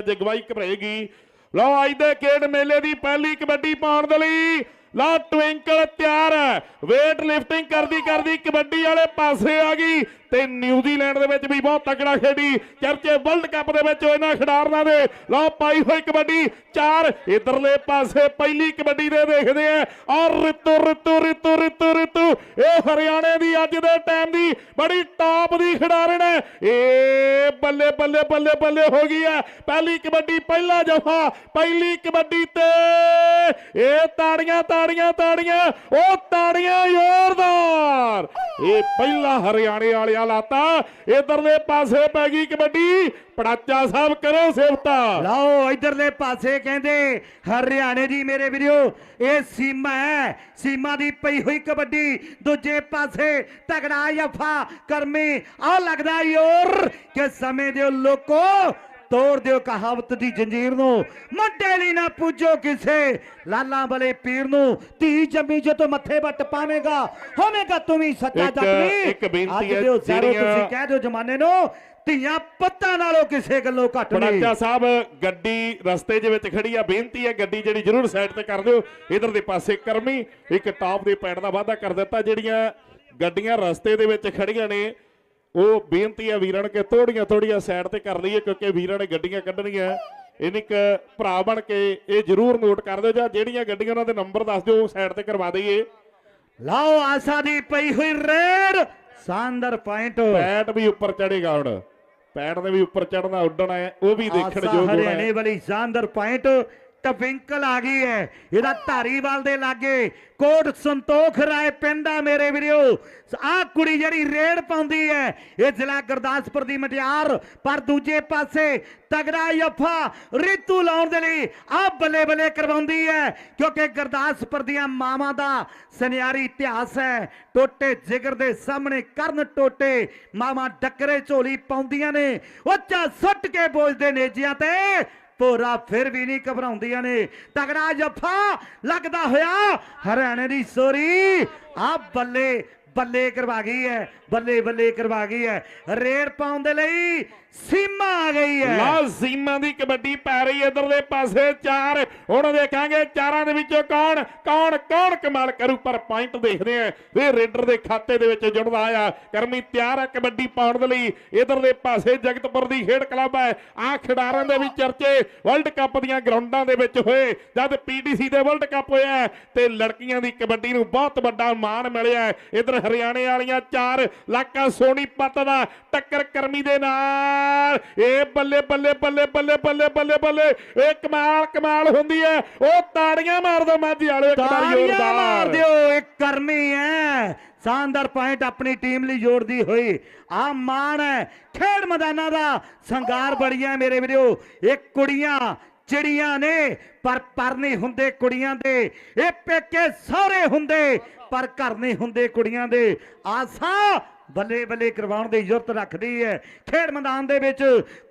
ਅੱਜ ਅਗਵਾਈ ਕਰੇਗੀ ਲਓ, ਅੱਜ ਦੇ ਖੇਡ ਮੇਲੇ ਦੀ ਪਹਿਲੀ ਕਬੱਡੀ ਪਾਉਣ ਦੇ ਲਈ ਲਾ ਟਵਿੰਕਲ ਤਿਆਰ ਹੈ। weight lifting ਕਰਦੀ ਕਰਦੀ ਕਬੱਡੀ ਵਾਲੇ ਪਾਸੇ ਆ ਗਈ। ਤੇ ਨਿਊਜ਼ੀਲੈਂਡ ਦੇ ਵਿੱਚ ਵੀ ਬਹੁਤ ਤਕੜਾ ਖੇਡੀ। ਚਰਚੇ ਵਰਲਡ ਕੱਪ ਦੇ ਵਿੱਚ ਇਹਨਾਂ ਖਿਡਾਰਨਾਂ ਦੇ। ਲਓ ਪਾਈ ਹੋਈ ਕਬੱਡੀ, ਚਾਰ ਇਧਰਲੇ ਪਾਸੇ ਪਹਿਲੀ ਕਬੱਡੀ ਦੇ ਦੇਖਦੇ ਆ। ਔਰ ਰਿਤੂ ਰਿਤੂ ਰਿਤੂ ਰਿਤੂ ਰਿਤੂ, ਇਹ ਹਰਿਆਣੇ ਦੀ ਅੱਜ ਦੇ ਟਾਈਮ ਦੀ ਬੜੀ ਟਾਪ ਦੀ ਖਿਡਾਰਨ ਹੈ। ਇਹ ਬੱਲੇ ਬੱਲੇ ਬੱਲੇ ਬੱਲੇ ਹੋ ਗਈ ਹੈ। ਪਹਿਲੀ ਕਬੱਡੀ, ਪਹਿਲਾ ਜਫਾ, ਪਹਿਲੀ ਕਬੱਡੀ ਤੇ ਇਹ ਤਾੜੀਆਂ ਤਾੜੀਆਂ ਤਾੜੀਆਂ, ਉਹ ਤਾੜੀਆਂ ਜ਼ੋਰਦਾਰ। ਇਹ ਪਹਿਲਾ ਹਰਿਆਣੇ ਵਾਲਿਆਂ ਲਾਤਾ। ਇਧਰਲੇ ਪਾਸੇ ਪੈ ਗਈ ਕਬੱਡੀ। ਪੜਾਚਾ ਸਾਹਿਬ ਕਰੋ ਸਿਫਤਾ ਲਓ, ਇਧਰਲੇ ਪਾਸੇ ਕਹਿੰਦੇ, ਹਰਿਆਣੇ ਦੀ ਮੇਰੇ ਵੀਰੋ, ਇਹ ਸੀਮਾ ਹੈ। ਸੀਮਾ ਦੀ ਪਈ ਹੋਈ ਕਬੱਡੀ। ਦੂਜੇ ਪਾਸੇ ਤਗੜਾ ਯਫਾ ਕਰਮੀ। ਆ ਲੱਗਦਾ ਯੋਰ ਕਿ ਸਮੇਂ ਦੇ ਲੋਕੋ ਤੋੜ ਦਿਓ ਕਹਾਵਤ ਦੀ ਜੰਜੀਰ ਨੂੰ। ਮੱਡੇ ਲਈ ਨਾ ਪੂਜੋ ਕਿਸੇ। ਲਾਲਾਂ ਵਾਲੇ ਪੀਰ ਨੂੰ ਧੀ ਜੰਮੀ ਜੋ ਤੂੰ ਮੱਥੇ ਵੱਟ ਪਾਵੇਂਗਾ। ਹੋਵੇਂਗਾ ਤੂੰ ਵੀ ਸੱਚਾ ਜੱਟਨੀ ਇੱਕ ਬੇਨਤੀ ਹੈ, ਜਿਹੜੀਆਂ- ਤੁਸੀਂ ਕਹਿ ਦਿਓ ਜਮਾਨੇ ਨੂੰ ਧੀਆਂ ਪੱਤਾਂ ਨਾਲੋਂ ਕਿਸੇ ਗੱਲੋਂ ਘੱਟ ਨਹੀਂ। ਪੜਾਚਾ ਸਾਹਿਬ ਗੱਡੀ ਰਸਤੇ ਦੇ ਵਿੱਚ ਖੜੀ ਆ। ਬੇਨਤੀ ਹੈ ਗੱਡੀ ਜਿਹੜੀ ਜ਼ਰੂਰ ਸਾਈਡ ਤੇ ਕਰ ਦਿਓ। ਇਧਰ ਦੇ ਪਾਸੇ ਕਰਮੀ ਇੱਕ ਟਾਪ ਦੇ ਪੈਣ ਦਾ ਵਾਅਦਾ ਕਰ ਦਿੱਤਾ। ਜਿਹੜੀਆਂ ਗੱਡੀਆਂ ਰਸਤੇ ਦੇ ਵਿੱਚ ਖੜੀਆਂ ਨੇ ਉਹ ਬੇਨਤੀ ਹੈ ਵੀਰਾਂ ਨੂੰ ਕਿ ਥੋੜੀਆਂ ਥੋੜੀਆਂ ਸਾਈਡ ਤੇ ਕਰ ਲਈਏ ਕਿਉਂਕਿ ਵੀਰਾਂ ਨੇ ਗੱਡੀਆਂ ਕੱਢਣੀਆਂ। ਇਹਨੇ ਇੱਕ ਭਰਾ ਬਣ ਕੇ ਇਹ ਜ਼ਰੂਰ ਨੋਟ ਕਰ ਦਿਓ ਜਾਂ ਜਿਹੜੀਆਂ ਗੱਡੀਆਂ ਉਹਨਾਂ ਦੇ ਨੰਬਰ ਦੱਸ ਦਿਓ ਸਾਈਡ ਤੇ ਕਰਵਾ ਦਈਏ। ਲਓ ਆਸਾ ਦੀ ਪਈ ਹੋਈ ਰੇਡ ਸ਼ਾਨਦਾਰ ਪੁਆਇੰਟ ਪੈਟ ਵੀ ਉੱਪਰ ਚੜੇਗਾ ਹੁਣ। ਪੈਟ ਦੇ ਵੀ ਉੱਪਰ ਚੜਨਾ ਉੱਡਣਾ ਹੈ ਉਹ ਵੀ ਦੇਖਣ ਯੋਗ ਹੋਣਾ ਹਰਿਆਣੇ ਹੈ ਵਾਲੀ ਸ਼ਾਨਦਾਰ ਪੁਆਇੰਟ ਟਵਿੰਕਲ ਆ ਗਈ ਹੈ। ਇਹਦਾ ਧਾਰੀਵਾਲ ਦੇ ਲਾਗੇ ਕੋਟ ਸੰਤੋਖ ਰਾਏ ਪਿੰਡਾ ਮੇਰੇ ਵੀਰੋ। ਆ ਕੁੜੀ ਜਿਹੜੀ ਰੇਡ ਪਾਉਂਦੀ ਹੈ, ਇਹ ਜ਼ਿਲ੍ਹਾ ਗੁਰਦਾਸਪੁਰ ਦੀ ਮਟਿਆਰ, ਪਰ ਦੂਜੇ ਪਾਸੇ ਤਗੜਾ ਯਫਾ ਰਿਤੂ ਲਾਉਣ ਦੇ ਲਈ ਆ ਬੱਲੇ ਬੱਲੇ ਕਰਵਾਉਂਦੀ ਹੈ, ਕਿਉਂਕਿ ਗੁਰਦਾਸਪੁਰ ਦੀਆਂ ਮਾਵਾਂ ਦਾ ਸੁਨਿਆਰੀ ਇਤਿਹਾਸ ਹੈ। ਟੋਟੇ ਜਿਗਰ ਦੇ ਸਾਹਮਣੇ ਕਰਨ ਟੋਟੇ ਮਾਵਾਂ ਡੱਕਰੇ ਝੋਲੀ ਪਾਉਂਦੀਆਂ ਨੇ। ਉੱਚਾ ਸੁੱਟ ਕੇ ਬੋਲਦੇ ਨੇ ਨੇਜਿਆਂ ਤੇ। ਭੋਰਾ ਫਿਰ ਵੀ ਨਹੀਂ ਘਬਰਾਉਂਦੀਆਂ ਨੇ। ਤਗੜਾ ਜੱਫਾ ਲੱਗਦਾ ਹੋਇਆ, ਹਰਿਆਣੇ ਦੀ ਸੋਰੀ। ਆ ਬੱਲੇ ਬੱਲੇ ਕਰਵਾ ਗਈ ਹੈ, ਬੱਲੇ ਬੱਲੇ ਕਰਵਾ ਗਈ ਹੈ। ਰੇਡ ਪਾਉਣ ਦੇ ਲਈ ਸੀਮਾ ਆ ਗਈ ਹੈ। ਲਾਜ਼ੀਮਾ ਦੀ ਕਬੱਡੀ ਪੈ ਰਹੀ ਇਧਰ ਦੇ ਪਾਸੇ, ਚਾਰ। ਹੁਣ ਦੇਖਾਂਗੇ ਚਾਰਾਂ ਦੇ ਵਿੱਚੋਂ ਕੌਣ ਕੌਣ ਕੌਣ ਕਮਾਲ ਕਰੂ, ਪਰ ਪੁਆਇੰਟ ਦੇਖਦੇ ਆ ਇਹ ਰੇਡਰ ਦੇ ਖਾਤੇ ਦੇ ਵਿੱਚ ਜੁੜਦਾ ਆ ਕਰਮੀ ਤਿਆਰ ਆ ਕਬੱਡੀ ਪਾਉਣ ਦੇ ਲਈ। ਇਧਰ ਦੇ ਪਾਸੇ ਜਗਤਪੁਰ ਦੀ ਖੇਡ ਕਲੱਬ ਹੈ। ਆ ਖਿਡਾਰਾਂ ਦੇ ਵੀ ਚਰਚੇ ਵਰਲਡ ਕੱਪ ਦੀਆਂ ਗਰਾਊਂਡਾਂ ਦੇ ਵਿੱਚ ਹੋਏ। ਜਦ ਪੀਡੀਸੀ ਦੇ ਵਰਲਡ ਕੱਪ ਹੋਇਆ ਤੇ ਲੜਕੀਆਂ ਦੀ ਕਬੱਡੀ ਨੂੰ ਬਹੁਤ ਵੱਡਾ ਮਾਣ ਮਿਲਿਆ ਇਧਰ ਹਰਿਆਣੇ ਵਾਲੀਆਂ ਚਾਰ, ਲਾਕਾ ਸੋਨੀਪਤ ਦਾ ਟੱਕਰ ਕਰਮੀ ਦੇ ਨਾਲ। ਇਹ ਬੱਲੇ ਬੱਲੇ ਬੱਲੇ ਬੱਲੇ ਬੱਲੇ ਬੱਲੇ ਬੱਲੇ ਇਹ ਕਮਾਲ ਕਮਾਲ ਹੁੰਦੀ ਹੈ। ਉਹ ਤਾੜੀਆਂ ਮਾਰ ਦੋ ਮਾਝੀ ਵਾਲੇ ਇੱਕ ਵਾਰੀ ਤਾੜੀਆਂ ਮਾਰ ਜ਼ੋਰਦਾਰ ਦਿਓ ਇੱਕ ਕਰਮੀ ਹੈ। ਸ਼ਾਨਦਾਰ ਪੁਆਇੰਟ ਆਪਣੀ ਟੀਮ ਲਈ ਜੋੜਦੀ ਹੋਈ। ਆ ਮਾਣ ਹੈ ਖੇਡ ਮੈਦਾਨਾਂ ਦਾ ਸੰਗਾਰ ਬੜੀਆਂ ਮੇਰੇ ਵੀਰੋ। ਇਹ ਕੁੜੀਆਂ ਚਿੜੀਆਂ ਨੇ ਪਰ ਪਰ ਨਹੀਂ ਹੁੰਦੇ ਕੁੜੀਆਂ ਦੇ। ਇਹ ਪੇਕੇ ਸਹੁਰੇ ਹੁੰਦੇ ਪਰ ਘਰ ਨਹੀਂ ਹੁੰਦੇ ਕੁੜੀਆਂ ਦੇ। ਆਸਾ ਬੱਲੇ ਬੱਲੇ ਕਰਵਾਉਣ ਦੀ ਜ਼ਰੂਰਤ ਰੱਖਦੀ ਹੈ। ਖੇਡ ਮੈਦਾਨ ਦੇ ਵਿੱਚ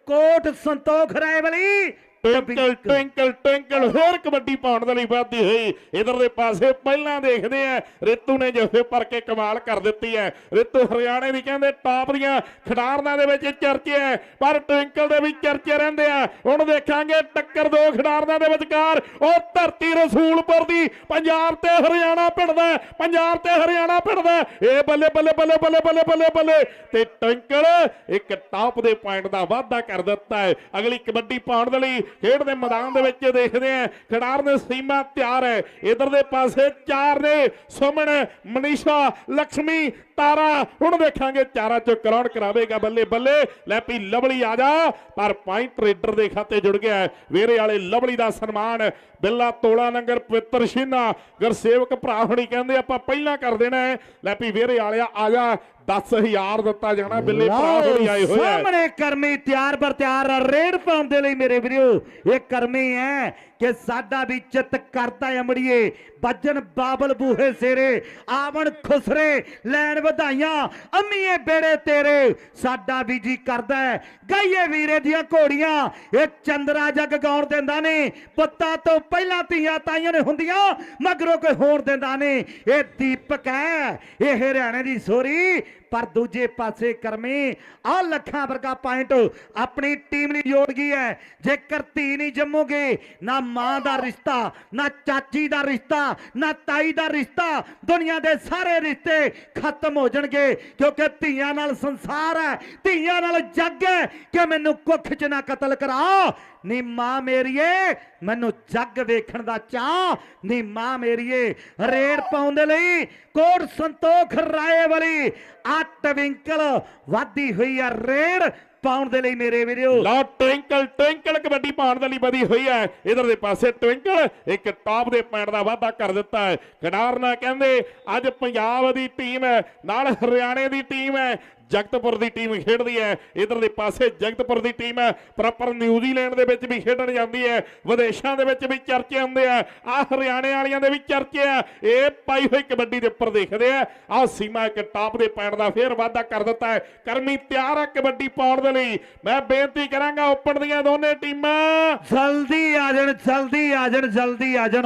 ਕੋਟ ਸੰਤੋਖ ਰਾਏ ਵਾਲੀ ਟਵਿੰਕਲ ਟਵਿੰਕਲ ਟਵਿੰਕਲ ਹੋਰ ਕਬੱਡੀ ਪਾਉਣ ਦੇ ਲਈ ਵੱਧਦੀ ਹੋਈ। ਇਧਰ ਦੇ ਪਾਸੇ ਪਹਿਲਾਂ ਦੇਖਦੇ ਆ ਰਿਤੂ ਨੇ ਜਫੇ ਪਰ ਕੇ ਕਮਾਲ ਕਰ ਦਿੱਤੀ ਹੈ। ਰਿਤੂ ਹਰਿਆਣੇ ਦੀ ਕਹਿੰਦੇ ਟਾਪ ਦੀਆਂ ਖਿਡਾਰਨਾਂ ਦੇ ਵਿੱਚ ਚਰਚੇ ਹੈ ਪਰ ਟਵਿੰਕਲ ਦੇ ਵੀ ਚਰਚੇ ਰਹਿੰਦੇ ਆ। ਹੁਣ ਦੇਖਾਂਗੇ ਟੱਕਰ ਦੋ ਖਿਡਾਰਨਾਂ ਦੇ ਵਿਚਕਾਰ ਉਹ ਧਰਤੀ ਰਸੂਲਪੁਰ ਦੀ ਪੰਜਾਬ ਤੇ ਹਰਿਆਣਾ ਭਿੜਦਾ ਪੰਜਾਬ ਤੇ ਹਰਿਆਣਾ ਭਿੜਦਾ। ਇਹ ਬੱਲੇ ਬੱਲੇ ਬੱਲੇ ਬੱਲੇ ਬੱਲੇ ਬੱਲੇ ਬੱਲੇ। ਤੇ ਟਵਿੰਕਲ ਇੱਕ ਟਾਪ ਦੇ ਪੁਆਇੰਟ ਦਾ ਵਾਅਦਾ ਕਰ ਦਿੱਤਾ ਹੈ। ਅਗਲੀ ਕਬੱਡੀ ਪਾਉਣ ਦੇ ਲਈ ਖੇਡ ਦੇ ਮੈਦਾਨ ਦੇ ਵਿੱਚ ਦੇਖਦੇ ਆ ਖਿਡਾਰ ਨੇ ਸੀਮਾ ਤਿਆਰ ਹੈ। ਇਧਰ ਦੇ ਪਾਸੇ ਚਾਰ ਨੇ ਸੁਮਨ ਮਨੀਸ਼ਾ ਲక్ష్ਮੀ ਤਾਰਾ। ਹੁਣ ਦੇਖਾਂਗੇ ਚਾਰਾਂ ਚੋਂ ਕਰਾਉਣ ਕਰਾਵੇਗਾ ਬੱਲੇ ਬੱਲੇ। ਲੈ ਪੀ ਲਵਲੀ ਆ ਜਾ, ਪਰ ਪੁਆਇੰਟ ਰੇਡਰ ਦੇ ਖਾਤੇ ਜੁੜ ਗਿਆ ਵੇਰੇ ਵਾਲੇ ਲਵਲੀ ਦਾ ਸਨਮਾਨ, ਬਿੱਲਾ ਤੋਲਾ ਨੰਗਰ ਪਵਿੱਤਰ ਸ਼ੀਨਾ। ਗੁਰਸੇਵਕ ਭਰਾ ਹੁਣੀ ਕਹਿੰਦੇ ਆਪਾਂ ਪਹਿਲਾਂ ਕਰ ਦੇਣਾ ਲੈ ਪੀ ਵੇਰੇ ਵਾਲਿਆ ਆ ਜਾ 10000 ਦਿੱਤਾ ਜਾਣਾ ਬਿੱਲੇ ਭਰਾ ਹੁਣੀ ਆਏ ਹੋਏ ਸਾਹਮਣੇ ਕਰਮੀ ਤਿਆਰ ਬਰ ਤਿਆਰ ਆ, ਰੇਡ ਪਾਉਣ ਦੇ ਲਈ ਮੇਰੇ ਵੀਰੋ ਇਹ ਕਰਮੀ ਹੈ ਕਿ ਸਾਡਾ ਵੀ ਚਿੱਤ ਕਰਦਾ ਅਮੜੀਏ। ਵੱਜਣ ਬਾਬਲ ਬੂਹੇ ਸੇਰੇ ਆਵਣ ਖੁਸਰੇ ਲੈਣ ਵਧਾਈਆਂ ਅੰਮੀਏ ਬੇੜੇ ਤੇਰੇ। ਸਾਡਾ ਵੀ ਜੀ ਕਰਦਾ ਹੈ ਗਾਈਏ ਵੀਰੇ ਦੀਆਂ ਘੋੜੀਆਂ ਇਹ ਚੰਦਰਾ ਜੱਗ ਗਾਉਣ ਦਿੰਦਾ ਨੇ। ਪੁੱਤਾਂ ਤੋਂ ਪਹਿਲਾਂ ਧੀਆਂ ਤਾਈਆਂ ਨੇ ਹੁੰਦੀਆਂ ਮਗਰੋਂ ਕੋਈ ਹੋਣ ਦਿੰਦਾ ਨੇ। ਇਹ ਦੀਪਕ ਹੈ ਇਹ ਹਰਿਆਣੇ ਦੀ ਸੋਰੀ ਪਰ ਦੂਜੇ ਪਾਸੇ ਕਰਮੀ ਆ ਲੱਖਾਂ ਵਰਗਾ ਪੁਆਇੰਟ ਆਪਣੀ ਟੀਮ ਲਈ ਜੋੜ ਗਈ ਹੈ। ਜੇਕਰ ਧੀ ਨਹੀਂ ਜੰਮੋਗੇ, ਨਾ ਮਾਂ ਦਾ ਰਿਸ਼ਤਾ, ਨਾ ਚਾਚੀ ਦਾ ਰਿਸ਼ਤਾ, ਨਾ ਤਾਈ ਦਾ ਰਿਸ਼ਤਾ, ਦੁਨੀਆ ਦੇ ਸਾਰੇ ਰਿਸ਼ਤੇ ਖਤਮ ਹੋ ਜਾਣਗੇ। ਕਿਉਂਕਿ ਧੀਆਂ ਨਾਲ ਸੰਸਾਰ ਹੈ, ਧੀਆਂ ਨਾਲ ਜੱਗ ਹੈ ਕਿ ਮੈਨੂੰ ਕੁੱਖ ਚ ਨਾ ਕਤਲ ਕਰਾਓ। ਨੀ ਮਾਂ ਮੇਰੀਏ, ਮੈਨੂੰ ਜੱਗ ਵੇਖਣ ਦਾ ਚਾਹ। ਨੀ ਮਾਂ ਮੇਰੀਏ ਰੇਡ ਪਾਉਣ ਦੇ ਲਈ ਕੋਟ ਸੰਤੋਖ ਰਾਏ ਵਾਲੀ ਆ ਟਵਿੰਕਲ ਵਾਦੀ ਹੋਈ ਆ ਰੇਡ ਪਾਉਣ ਦੇ ਲਈ ਮੇਰੇ ਵੀਰੋ। ਲਓ ਟਵਿੰਕਲ ਟਵਿੰਕਲ ਕਬੱਡੀ ਪਾਉਣ ਦੇ ਲਈ ਵਧੀ ਹੋਈ ਹੈ। ਇਧਰ ਦੇ ਪਾਸੇ ਟਵਿੰਕਲ ਇੱਕ ਟਾਪ ਦੇ ਪੁਆਇੰਟ ਦਾ ਵਾਧਾ ਕਰ ਦਿੱਤਾ ਹੈ। ਖਿਡਾਰਨਾ ਕਹਿੰਦੇ, ਅੱਜ ਪੰਜਾਬ ਦੀ ਟੀਮ ਹੈ, ਨਾਲ ਹਰਿਆਣੇ ਦੀ ਟੀਮ ਹੈ। ਜਗਤਪੁਰ ਦੀ ਟੀਮ ਖੇਡਦੀ ਹੈ। ਇਧਰ ਦੇ ਪਾਸੇ ਜਗਤਪੁਰ ਦੀ ਟੀਮ ਹੈ। ਪ੍ਰੋਪਰ ਨਿਊਜ਼ੀਲੈਂਡ ਦੇ ਵਿੱਚ ਵੀ ਖੇਡਣ ਜਾਂਦੀ ਹੈ। ਵਿਦੇਸ਼ਾਂ ਦੇ ਵਿੱਚ ਵੀ ਚਰਚੇ ਹੁੰਦੇ ਆ। ਆ ਹਰਿਆਣੇ ਵਾਲਿਆਂ ਦੇ ਵੀ ਚਰਚੇ ਆ। ਇਹ ਪਾਈ ਹੋਈ ਕਬੱਡੀ ਦੇ ਉੱਪਰ ਦੇਖਦੇ ਆ। ਆ ਸੀਮਾ ਇੱਕ ਟਾਪ ਦੇ ਪੁਆਇੰਟ ਦਾ ਫੇਰ ਵਾਅਦਾ ਕਰ ਦਿੱਤਾ ਹੈ। ਕਰਮੀ ਤਿਆਰ ਆ ਕਬੱਡੀ ਪਾਉਣ ਦੇ ਲਈ। ਮੈਂ ਬੇਨਤੀ ਕਰਾਂਗਾ ਓਪਨ ਦੀਆਂ ਦੋਨੇ ਟੀਮਾਂ। ਜਲਦੀ ਆ ਜਾਣ, ਜਲਦੀ ਆ ਜਾਣ, ਜਲਦੀ ਆ ਜਾਣ।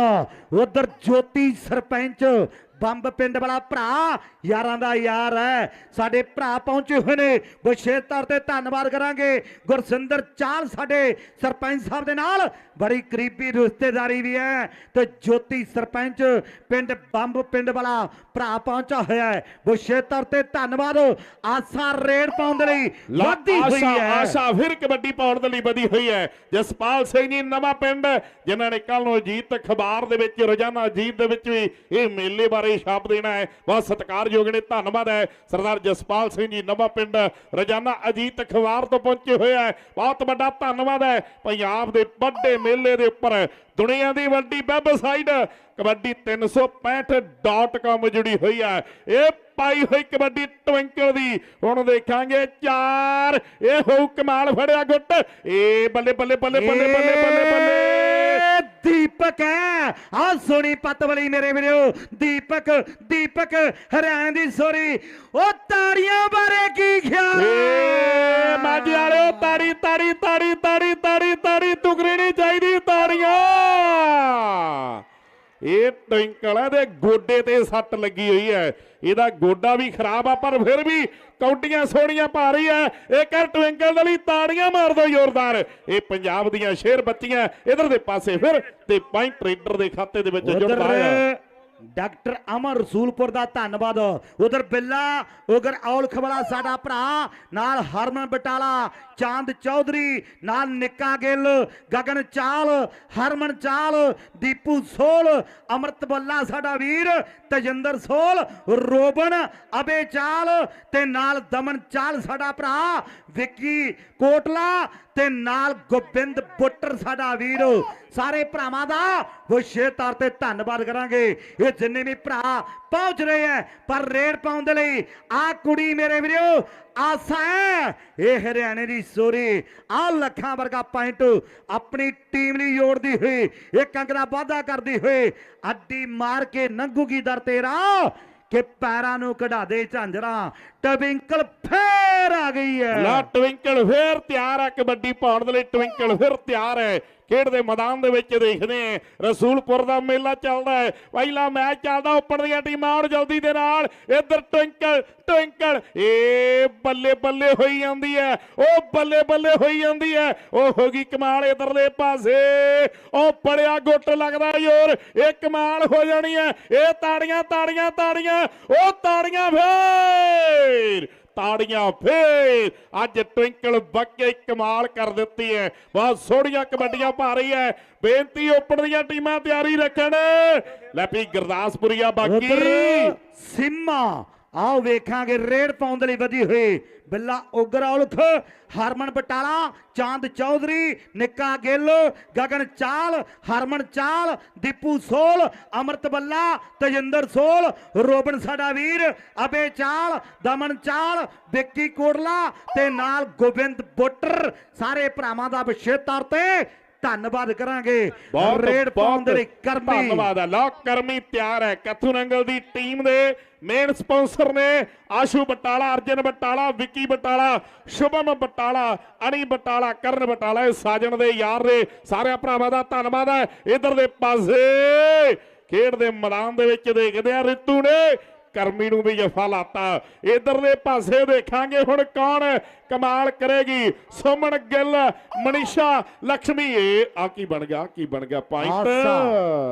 ਉਧਰ ਜੋਤੀ ਸਰਪੰਚ ਬੰਬ ਪਿੰਡ ਵਾਲਾ ਭਰਾ ਯਾਰਾਂ ਦਾ ਯਾਰ ਹੈ। ਸਾਡੇ ਭਰਾ ਪਹੁੰਚੇ ਹੋਏ ਨੇ। ਵਿਸ਼ੇਸ਼ ਤੌਰ ਤੇ ਧੰਨਵਾਦ ਕਰਾਂਗੇ। ਗੁਰਸਿੰਦਰ ਚਾਲ ਸਾਡੇ ਸਰਪੰਚ ਸਾਹਿਬ ਦੇ ਨਾਲ। ਬੜੀ ਕਰੀਬੀ ਰਿਸ਼ਤੇਦਾਰੀ ਵੀ ਹੈ ਤੇ ਜੋਤੀ ਸਰਪੰਚ ਪਿੰਡ ਬੰਬ ਪਿੰਡ ਵਾਲਾ ਭਰਾ ਪਹੁੰਚਾ ਹੋਇਆ ਹੈ। ਵਿਸ਼ੇਸ਼ ਤੌਰ ਤੇ ਧੰਨਵਾਦ। ਆਸਾ ਰੇਡ ਪਾਉਣ ਦੇ ਲਈ ਵਾਧੀ ਹੋਈ ਹੈ। ਆਸ਼ਾ ਫਿਰ ਕਬੱਡੀ ਪਾਉਣ ਦੇ ਲਈ ਵਧੀ ਹੋਈ ਹੈ। ਜਸਪਾਲ ਸਿੰਘ ਜੀ ਨਵਾਂ ਪਿੰਡ ਜਿਨ੍ਹਾਂ ਨੇ ਕੱਲ ਨੂੰ ਅਜੀਤ ਅਖਬਾਰ ਦੇ ਵਿੱਚ ਰੋਜ਼ਾਨਾ ਅਜੀਤ ਦੇ ਵਿੱਚ ਵੀ ਇਹ ਮੇਲੇ ਬਾਰੇ ਛਾਪ ਦੇਣਾ ਹੈ। ਬਹੁਤ ਸਤਿਕਾਰਯੋਗ ਨੇ, ਧੰਨਵਾਦ ਹੈ। ਸਰਦਾਰ ਜਸਪਾਲ ਸਿੰਘ ਜੀ, ਨਵਾਂ ਪਿੰਡ, ਰੋਜ਼ਾਨਾ ਅਜੀਤ ਅਖਬਾਰ ਤੋਂ ਪਹੁੰਚੇ ਹੋਏ ਹੈ। ਬਹੁਤ ਵੱਡਾ ਧੰਨਵਾਦ ਹੈ। ਪੰਜਾਬ ਦੇ ਵੱਡੇ ਮੇਲੇ ਦੇ ਉੱਪਰ, ਦੁਨੀਆ ਦੀ ਵੱਡੀ ਵੈਬਸਾਈਟ ਕਬੱਡੀ 365.com ਜੁੜੀ ਹੋਈ ਹੈ। ਇਹ ਪਾਈ ਹੋਈ ਕਬੱਡੀ ਟਵਿੰਕਲ ਦੀ। ਹੁਣ ਦੇਖਾਂਗੇ ਚਾਰ, ਇਹ ਹੋਊ ਕਮਾਲ ਫੜਿਆ ਗੁੱਟ। ਇਹ ਬੱਲੇ ਬੱਲੇ ਬੱਲੇ ਬੱਲੇ ਬੱਲੇ ਬੱਲੇ ਬੱਲੇ। ਦੀਪਕ ਹੈ। ਆ ਸੋਨੀ ਪਤਵਲੀ ਵਾਲੀ ਮੇਰੇ ਵੀਰੋ, ਦੀਪਕ ਦੀਪਕ, ਹਰਿਆਣੇ ਦੀ ਸੋਰੀ ਉਹ ਤਾੜੀਆਂ ਬਾਰੇ ਕੀ ਖਿਆਲ? ਏ, ਮਾਝੇ ਵਾਲਿਓ, ਤਾੜੀ ਤਾੜੀ ਤਾੜੀ ਤਾੜੀ ਤਾੜੀ ਤਾੜੀ ਟੁਕਰੀ ਨਹੀਂ ਚਾਹੀਦੀ ਤਾੜੀਆਂ। ਇਹ ਟਵਿੰਕਲ ਹੈ ਦੇ ਗੋਡੇ ਤੇ ਸੱਟ ਲੱਗੀ ਹੋਈ ਹੈ। ਇਹਦਾ ਗੋਡਾ ਵੀ ਖਰਾਬ ਆ ਪਰ ਫਿਰ ਵੀ ਕੌਡੀਆਂ ਸੋਹਣੀਆਂ ਪਾ ਰਹੀ ਹੈ। ਇਹ ਕਰ ਟਵਿੰਕਲ ਦੇ ਲਈ ਤਾੜੀਆਂ ਮਾਰ ਦੋ ਜ਼ੋਰਦਾਰ। ਇਹ ਪੰਜਾਬ ਦੀਆਂ ਸ਼ੇਰ ਬੱਚੀਆਂ ਇਧਰ ਦੇ ਪਾਸੇ ਫਿਰ ਤੇ ਪੁਆਇੰਟ ਟ੍ਰੇਡਰ ਦੇ ਖਾਤੇ ਦੇ ਵਿੱਚ ਜੁੜਦਾ ਹੈ। ਡਾਕਟਰ ਅਮਰ ਰਸੂਲਪੁਰ ਦਾ ਧੰਨਵਾਦ। ਉਧਰ ਬਿੱਲਾ, ਉਧਰ ਔਲਖ ਵਾਲਾ ਸਾਡਾ ਭਰਾ, ਨਾਲ ਹਰਮਨ ਬਟਾਲਾ, ਚਾਂਦ ਚੌਧਰੀ, ਨਾਲ ਨਿੱਕਾ ਗਿੱਲ, ਗਗਨ ਚਾਲ, ਹਰਮਨ ਚਾਲ, ਦੀਪੂ ਸੋਲ, ਅਮਰਤ ਬੱਲਾ ਸਾਡਾ ਵੀਰ, ਤਜਿੰਦਰ ਸੋਲ, ਰੋਬਨ, ਅਬੇ ਚਾਲ ਤੇ ਨਾਲ ਦਮਨ ਚਾਲ ਸਾਡਾ ਭਰਾ, ਵਿੱਕੀ ਕੋਟਲਾ ਤੇ ਨਾਲ ਗੋਬਿੰਦ ਬੁੱਟਰ ਸਾਡਾ ਵੀਰ। ਸਾਰੇ ਭਰਾਵਾਂ ਦਾ ਵਿਸ਼ੇਸ਼ ਤੌਰ ਤੇ ਧੰਨਵਾਦ ਕਰਾਂਗੇ। ਇਹ ਜਿੰਨੇ ਵੀ ਭਰਾ ਪਹੁੰਚ ਰਹੇ ਹੈ ਪਰ ਰੇਡ ਪਾਉਣ ਦੇ ਲਈ ਆ ਕੁੜੀ ਮੇਰੇ ਵੀਰੋ, ਆਸਾ ਹੈ ਇਹ ਹਰਿਆਣੇ ਦੀ ਸੋਰੀ ਆ ਲੱਖਾਂ ਵਰਗਾ ਪੁਆਇੰਟ ਆਪਣੀ ਟੀਮ ਲਈ ਜੋੜਦੀ ਹੋਈ, ਇੱਕ ਅੰਕ ਦਾ ਵਾਧਾ ਕਰਦੀ ਹੋਈ, ਅੱਡੀ ਮਾਰ ਕੇ ਨੰਗੂਗੀ ਦਰ ਤੇਰਾ। ਕਿ ਪੈਰਾਂ ਨੂੰ ਕਢਾ ਦੇ ਝਾਂਜਰਾਂ, ਟਵਿੰਕਲ ਫੇਰ ਆ ਗਈ ਹੈ। ਲਾ ਟਵਿੰਕਲ ਫੇਰ ਤਿਆਰ ਆ, ਕਬੱਡੀ ਪਾਉਣ ਦੇ ਲਈ ਟਵਿੰਕਲ ਫਿਰ ਤਿਆਰ ਹੈ। ਖੇਡ ਦੇ ਮੈਦਾਨ ਦੇ ਵਿੱਚ ਦੇਖਦੇ ਆ ਰਸੂਲਪੁਰ ਦਾ ਮੇਲਾ ਚੱਲਦਾ ਹੈ। ਪਹਿਲਾ ਮੈਚ ਚੱਲਦਾ ਉੱਪਰ ਦੀਆਂ ਟੀਮਾਂ ਆਉਣ, ਜਲਦੀ ਦੇ ਨਾਲ ਇੱਧਰ ਟਵਿੰਕਲ ਟਵਿੰਕਲ। ਏ ਬੱਲੇ ਬੱਲੇ ਹੋਈ ਜਾਂਦੀ ਹੈ। ਉਹ ਬੱਲੇ ਬੱਲੇ ਹੋਈ ਜਾਂਦੀ ਹੈ। ਉਹ ਹੋ ਗਈ ਕਮਾਲ ਇਧਰਲੇ ਪਾਸੇ। ਉਹ ਪੜਿਆ ਗੁੱਟ ਲੱਗਦਾ ਯੋਰ ਇਹ ਕਮਾਲ ਹੋ ਜਾਣੀ ਹੈ। ਇਹ ਤਾੜੀਆਂ ਤਾੜੀਆਂ ਤਾੜੀਆਂ। ਉਹ ਤਾੜੀਆਂ ਫੇਰ। ਤਾੜੀਆਂ, ਫੇਰ ਅੱਜ ਟਵਿੰਕਲ ਬੱਕੇ ਕਮਾਲ ਕਰ ਦਿੱਤੀ ਹੈ। ਬਹੁਤ ਸੋਹਣੀਆਂ ਕਬੱਡੀਆਂ ਪਾ ਰਹੀ ਹੈ। ਬੇਨਤੀ, ਓਪਨ ਦੀਆਂ ਟੀਮਾਂ ਤਿਆਰੀ ਰੱਖਣ। ਲੈ ਵੀ ਗੁਰਦਾਸਪੁਰੀਆ ਬਾਕੀ। ਸਿੰਮਾ ਆਓ ਵੇਖਾਂਗੇ ਰੇਡ ਪਾਉਣ ਦੇ ਲਈ ਵਧੀ ਹੋਈ ਬਿੱਲਾ ਉਗਰ ਔਲਖ ਹਰਮਨ ਬਟਾਲਾ, ਚਾਂਦ ਚੌਧਰੀ, ਨਿੱਕਾ ਗਿੱਲ, ਗਗਨ ਚਾਲ, ਹਰਮਨ ਚਾਲ, ਦੀਪੂ ਸੋਲ, ਅਮਰਤ ਬੱਲਾ, ਤਜਿੰਦਰ ਸੋਲ, ਰੋਬਨ ਸਾਡਾ ਵੀਰ, ਅਬੇ ਚਾਲ, ਦਮਨ ਚਾਲ, ਵਿੱਕੀ ਕੋਟਲਾ ਤੇ ਨਾਲ ਗੋਬਿੰਦ ਬੋਟਰ। ਸਾਰੇ ਭਰਾਵਾਂ ਦਾ ਵਿਸ਼ੇਸ਼ ਤੌਰ ਤੇ ਧੰਨਵਾਦ ਕਰਾਂਗੇ। ਬਹੁਤ ਰੇਡ ਪਾਉਣ ਦੇ ਲਈ ਕਰਮੀ। ਧੰਨਵਾਦ ਹੈ। ਲਓ ਕਰਮੀ ਤਿਆਰ ਹੈ। ਕਥੂ ਨੰਗਲ ਦੀ ਟੀਮ ਦੇ ਮੇਨ ਸਪਾਂਸਰ ਨੇ ਆਸ਼ੂ ਬਟਾਲਾ ਅਰਜਨ ਬਟਾਲਾ ਵਿੱਕੀ ਬਟਾਲਾ ਸ਼ੁਭਮ ਬਟਾਲਾ ਅਣੀ ਬਟਾਲਾ ਕਰਨ ਬਟਾਲਾ। ਇਹ ਸਾਜਣ ਦੇ ਯਾਰ ਨੇ। ਸਾਰਿਆਂ ਭਰਾਵਾਂ ਦਾ ਧੰਨਵਾਦ ਹੈ। ਇਧਰ ਦੇ ਪਾਸੇ ਖੇਡ ਦੇ ਮੈਦਾਨ ਦੇ ਵਿੱਚ ਦੇਖਦੇ ਆ ਰਿਤੂ ਨੇ। ਕਰਮੀ ਨੂੰ ਵੀ ਜਫਾ ਲਾਤਾ। ਇਧਰਲੇ ਪਾਸੇ ਦੇਖਾਂਗੇ ਹੁਣ ਕੌਣ ਕਮਾਲ ਕਰੇਗੀ। ਸੁਮਨ ਗਿੱਲ, ਮਨੀਸ਼ਾ ਲక్ష్ਮੀ ਇਹ ਆ ਕੀ ਬਣ ਗਿਆ, ਕੀ ਬਣ ਗਿਆ ਪੁਆਇੰਟ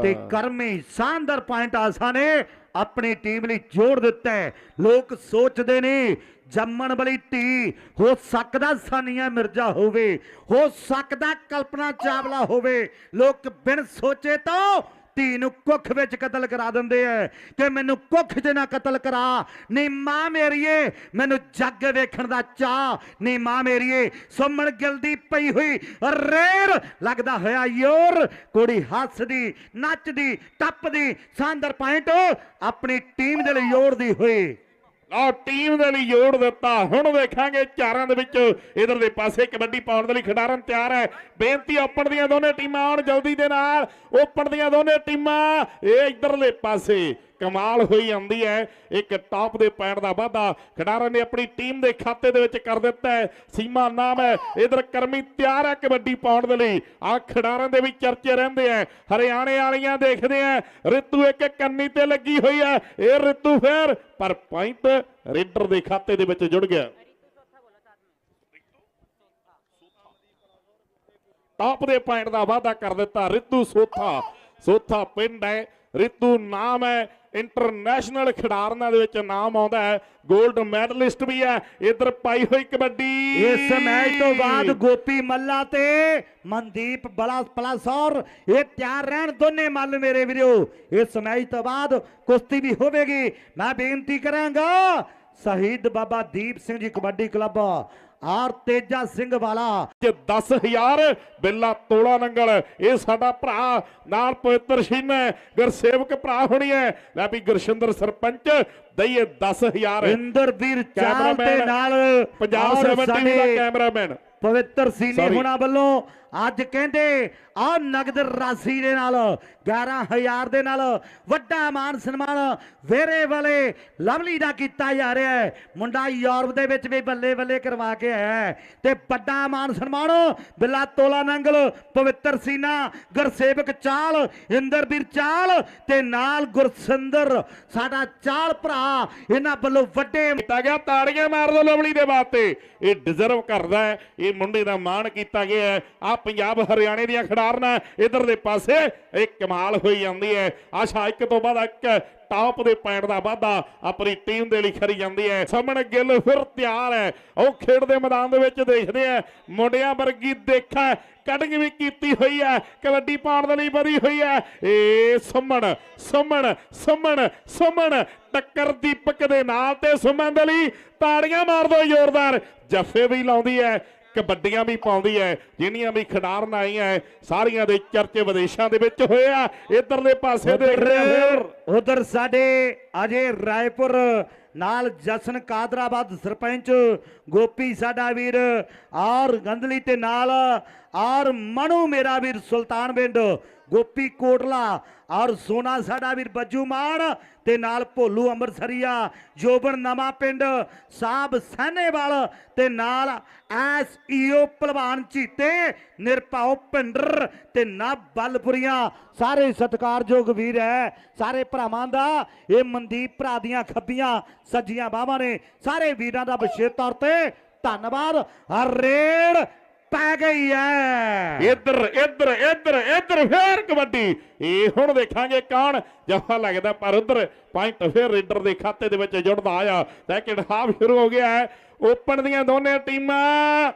ਤੇ ਕਰਮੀ ਸ਼ਾਨਦਾਰ ਪੁਆਇੰਟ ਆਸਾ ਨੇ ਆਪਣੀ ਟੀਮ ਲਈ ਜੋੜ ਦਿੱਤਾ ਲੋਕ ਸੋਚਦੇ ਨੇ ਜੰਮਣ ਵਾਲੀ ਧੀ, ਹੋ ਸਕਦਾ ਸਾਨੀਆ ਮਿਰਜ਼ਾ ਹੋਵੇ, ਹੋ ਸਕਦਾ ਕਲਪਨਾ ਚਾਵਲਾ ਹੋਵੇ। ਲੋਕ ਬਿਨ ਸੋਚੇ ਤੋਂ ਧੀ ਨੂੰ ਕੁੱਖ ਵਿੱਚ ਕਤਲ ਕਰਾ ਦਿੰਦੇ ਐ ਕਿ ਮੈਨੂੰ ਕੁੱਖ 'ਚ ਨਾ ਕਤਲ ਕਰਾ। ਨਹੀਂ ਮਾਂ ਮੇਰੀਏ, ਮੈਨੂੰ ਜੱਗ ਵੇਖਣ ਦਾ ਚਾਹ ਨਹੀਂ ਮਾਂ ਮੇਰੀਏ, ਸੁਮਣ ਗਿਲਦੀ ਪਈ ਹੋਈ ਰੇਰ। ਲੱਗਦਾ ਹੋਇਆ ਯੋਰ, ਕੁੜੀ ਹੱਸਦੀ, ਨੱਚਦੀ, ਟੱਪਦੀ ਸ਼ਾਨਦਾਰ ਪੁਆਇੰਟ ਆਪਣੀ ਟੀਮ ਦੇ ਲਈ ਯੋਰ ਦੀ ਹੋਈ। ਲਓ ਟੀਮ ਦੇ ਲਈ ਜੋੜ ਦਿੱਤਾ। ਹੁਣ ਵੇਖਾਂਗੇ ਚਾਰਾਂ ਦੇ ਵਿੱਚ ਇਧਰ ਦੇ ਪਾਸੇ ਕਬੱਡੀ ਪਾਉਣ ਦੇ ਲਈ ਖਿਡਾਰਨ ਤਿਆਰ ਹੈ। ਬੇਨਤੀ ਓਪਨ ਦੀਆਂ ਦੋਨੇ ਟੀਮਾਂ ਆਉਣ ਜਲਦੀ ਦੇ ਨਾਲ। ਓਪਨ ਦੀਆਂ ਦੋਨੇ ਟੀਮਾਂ, ਇਹ ਇਧਰਲੇ ਪਾਸੇ। ਕਮਾਲ ਹੋਈ ਆਉਂਦੀ ਹੈ। ਇੱਕ ਟਾਪ ਦੇ ਪੈਣ ਦਾ ਵਾਧਾ ਖਿਡਾਰਨ ਨੇ ਆਪਣੀ ਟੀਮ ਦੇ ਖਾਤੇ ਦੇ ਵਿੱਚ ਕਰ ਦਿੱਤਾ ਹੈ। ਸੀਮਾ ਨਾਮ ਹੈ। ਇਧਰ ਕਰਮੀ ਤਿਆਰ ਹੈ ਕਬੱਡੀ ਪਾਉਣ ਦੇ ਲਈ। ਆ ਖਿਡਾਰਨ ਦੇ ਵੀ ਚਰਚੇ ਰਹਿੰਦੇ ਆ ਹਰਿਆਣੇ ਵਾਲੀਆਂ ਦੇਖਦੇ ਆ ਰਿਤੂ ਇੱਕ ਕੰਨੀ ਤੇ ਲੱਗੀ ਹੋਈ ਹੈ। ਇਹ ਰਿਤੂ ਫੇਰ ਪਰ ਪੁਆਇੰਟ ਰੇਡਰ ਦੇ ਖਾਤੇ ਦੇ ਵਿੱਚ ਜੁੜ ਗਿਆ। ਟਾਪ ਦੇ ਪੁਆਇੰਟ ਦਾ ਵਾਅਦਾ ਕਰ ਦਿੱਤਾ ਰਿਤੂ ਸੋਥਾ। ਸੋਥਾ ਪਿੰਡ ਹੈ। ਰਿਤੂ ਨਾਮ ਹੈ। ਇੰਟਰਨੈਸ਼ਨਲ ਖਿਡਾਰਨਾਂ ਦੇ ਵਿੱਚ ਨਾਮ ਆਉਂਦਾ ਹੈ। 골ਡ ਮੈਡਲਿਸਟ ਵੀ ਹੈ। ਇਧਰ ਪਾਈ ਹੋਈ ਕਬੱਡੀ। ਇਸ ਮੈਚ ਤੋਂ ਬਾਅਦ ਗੋਪੀ ਮੱਲਾ ਤੇ ਮਨਦੀਪ ਬਲਾ ਪਲਾਸੌਰ ਇਹ ਤਿਆਰ ਰਹਿਣ ਦੋਨੇ ਮੱਲ ਮੇਰੇ ਵੀਰੋ। ਇਸ ਮੈਚ ਤੋਂ ਬਾਅਦ ਕੁਸ਼ਤੀ ਵੀ ਹੋਵੇਗੀ। ਮੈਂ ਬੇਨਤੀ ਕਰਾਂਗਾ, ਸ਼ਹੀਦ ਬਾਬਾ ਦੀਪ ਸਿੰਘ ਜੀ ਕਬੱਡੀ ਕਲੱਬ ਆਰ ਤੇਜਾ ਸਿੰਘ ਵਾਲਾ। ਚ 10000 ਬਿੱਲਾ ਤੋਲਾ ਨੰਗਲ ਇਹ ਸਾਡਾ ਭਰਾ ਨਾਲ ਪਵਿੱਤਰ ਸਿੰਘ ਹੈ ਗੁਰਸੇਵਕ ਭਰਾ ਹੋਣੀ ਹੈ ਲੈ ਵੀ ਗੁਰਸ਼ਿੰਦਰ ਸਰਪੰਚ ਦਈਏ 10000 ਇੰਦਰਵੀਰ ਚਾਲ ਦੇ ਨਾਲ ਪੰਜਾਬ ਔਰ 70 ਦਾ ਕੈਮਰਾਮੈਨ। ਪਵਿੱਤਰ ਸੀਨੇ. ਹੁਣਾਂ ਵੱਲੋਂ ਅੱਜ ਕਹਿੰਦੇ, ਆ ਨਗਦ ਰਾਸ਼ੀ ਦੇ ਨਾਲ 11000 ਦੇ ਨਾਲ, ਵੱਡਾ ਮਾਨ ਸਨਮਾਨ, ਵੇਰੇ ਵਾਲੇ ਲਵਲੀ ਦਾ ਕੀਤਾ ਜਾ ਰਿਹਾ ਹੈ। ਮੁੰਡਾ ਯੂਰਪ ਦੇ ਵਿੱਚ ਵੀ ਬੱਲੇ ਬੱਲੇ ਕਰਵਾ ਕੇ ਆਇਆ ਤੇ ਵੱਡਾ ਮਾਨ ਸਨਮਾਨ, ਬਿੱਲਾ ਤੋਲਾ ਨੰਗਲ, ਪਵਿੱਤਰ ਸੀਨਾ, ਗੁਰਸੇਵਕ ਚਾਲ ਇੰਦਰਵੀਰ ਚਾਲ ਤੇ ਨਾਲ ਗੁਰਸਿੰਦਰ, ਸਾਡਾ ਚਾਲ ਭਰਾ, ਇਹਨਾਂ ਵੱਲੋਂ ਵੱਡੇ ਕੀਤਾ ਗਿਆ, ਤਾੜੀਆਂ ਮਾਰ ਦੋ ਲਵਲੀ ਦੇ ਵਾਸਤੇ। ਇਹ ਡਿਜ਼ਰਵ ਕਰਦਾ ਹੈ, ਇਹ ਮੁੰਡੇ ਦਾ ਮਾਣ ਕੀਤਾ ਗਿਆ ਹੈ। ਆ ਪੰਜਾਬ ਹਰਿਆਣੇ ਦੀਆਂ ਖਿਡਾਰਨਾਂ ਇਧਰ ਦੇ ਪਾਸੇ ਇਹ ਕਮਾਲ ਹੋਈ ਜਾਂਦੀ ਹੈ। ਆਸ਼ਾ ਇੱਕ ਤੋਂ ਬਾਅਦ ਇੱਕ ਟਾਪ ਦੇ ਪੈਣ ਦਾ ਵਾਧਾ ਆਪਣੀ ਟੀਮ ਦੇ ਲਈ ਖਰੀ ਜਾਂਦੀ ਹੈ। ਸਾਹਮਣੇ ਗਿੱਲ ਫਿਰ ਤਿਆਰ ਹੈ। ਉਹ ਖੇਡ ਦੇ ਮੈਦਾਨ ਦੇ ਵਿੱਚ ਦੇਖਦੇ ਆ ਮੁੰਡਿਆਂ ਵਰਗੀ ਦੇਖਾ ਕਟਿੰਗ ਵੀ ਕੀਤੀ ਹੋਈ ਹੈ। ਕਬੱਡੀ ਪਾਉਣ ਦੇ ਲਈ ਵਧੀ ਹੋਈ ਹੈ। ਏ ਸੁਮਣ ਸੁਮਣ ਸੁਮਣ ਸੁਮਣ ਟੱਕਰ ਦੀਪਕ ਦੇ ਨਾਲ ਤੇ ਸੁਮਨ ਦੇ ਲਈ ਤਾੜੀਆਂ ਮਾਰ ਦੋ ਜ਼ੋਰਦਾਰ। ਜੱਫੇ ਵੀ ਲਾਉਂਦੀ ਹੈ। ਕਬੱਡੀਆਂ ਵੀ ਪਾਉਂਦੀ ਹੈ ਜਿੰਨੀਆਂ ਵੀ ਖਿਡਾਰਨ ਆਈਆਂ ਸਾਰੀਆਂ ਦੇ ਚਰਚੇ ਵਿਦੇਸ਼ਾਂ ਦੇ ਵਿੱਚ ਹੋਏ ਆ ਇਧਰਲੇ ਪਾਸੇ ਫਿਰ। ਉਧਰ ਸਾਡੇ ਅਜੇ ਰਾਏਪੁਰ ਨਾਲ ਜਸਨ ਕਾਦਰਾਬਾਦ ਸਰਪੰਚ ਗੋਪੀ, ਸਾਡਾ ਵੀਰ ਔਰ ਗੰਦਲੀ ਤੇ ਨਾਲ ਔਰ ਮਨੂ, ਮੇਰਾ ਵੀਰ ਸੁਲਤਾਨ ਪਿੰਡ, ਗੋਪੀ ਕੋਟਲਾ ਔਰ ਸੋਨਾ, ਸਾਡਾ ਵੀਰ ਬੱਜੂ ਮਾਨ ਤੇ ਨਾਲ ਭੋਲੂ ਅੰਮ੍ਰਿਤਸਰੀਆ, ਜੋਬਨ ਨਵਾਂ ਪਿੰਡ ਸਾਹਿਬ ਸਹਿਨੇਵਾਲ ਤੇ ਨਾਲ ਐਸ ਈਓ ਪਹਿਲਵਾਨ ਚੀਤੇ ਨਿਰਭਉ ਪਿੰਡਰ ਤੇ ਨਾ ਬਲਪੁਰੀਆਂ ਸਾਰੇ ਸਤਿਕਾਰਯੋਗ ਵੀਰ ਹੈ ਸਾਰੇ ਭਰਾਵਾਂ ਦਾ, ਇਹ ਮਨਦੀਪ ਭਰਾ ਦੀਆਂ ਖੱਬੀਆਂ ਸੱਜੀਆਂ ਬਾਹਾਂ ਨੇ, ਸਾਰੇ ਵੀਰਾਂ ਦਾ ਵਿਸ਼ੇਸ਼ ਤੌਰ ਤੇ ਧੰਨਵਾਦ। ਰੇਡ ਪੈ ਗਈ ਹੈ ਇੱਧਰ ਇੱਧਰ ਇੱਧਰ ਇੱਧਰ ਫੇਰ ਕਬੱਡੀ। ਇਹ ਹੁਣ ਦੇਖਾਂਗੇ ਕੌਣ ਜਫਾ ਲੱਗਦਾ, ਪਰ ਉਧਰ ਪੁਆਇੰਟ ਫੇਰ ਰੇਡਰ ਦੇ ਖਾਤੇ ਦੇ ਵਿੱਚ ਜੁੜਦਾ ਆਇਆ ਸੈਕਿੰਡ ਹਾਫ ਸ਼ੁਰੂ ਹੋ ਗਿਆ ਹੈ ਓਪਨ ਦੀਆਂ ਦੋਨੇ ਟੀਮਾਂ,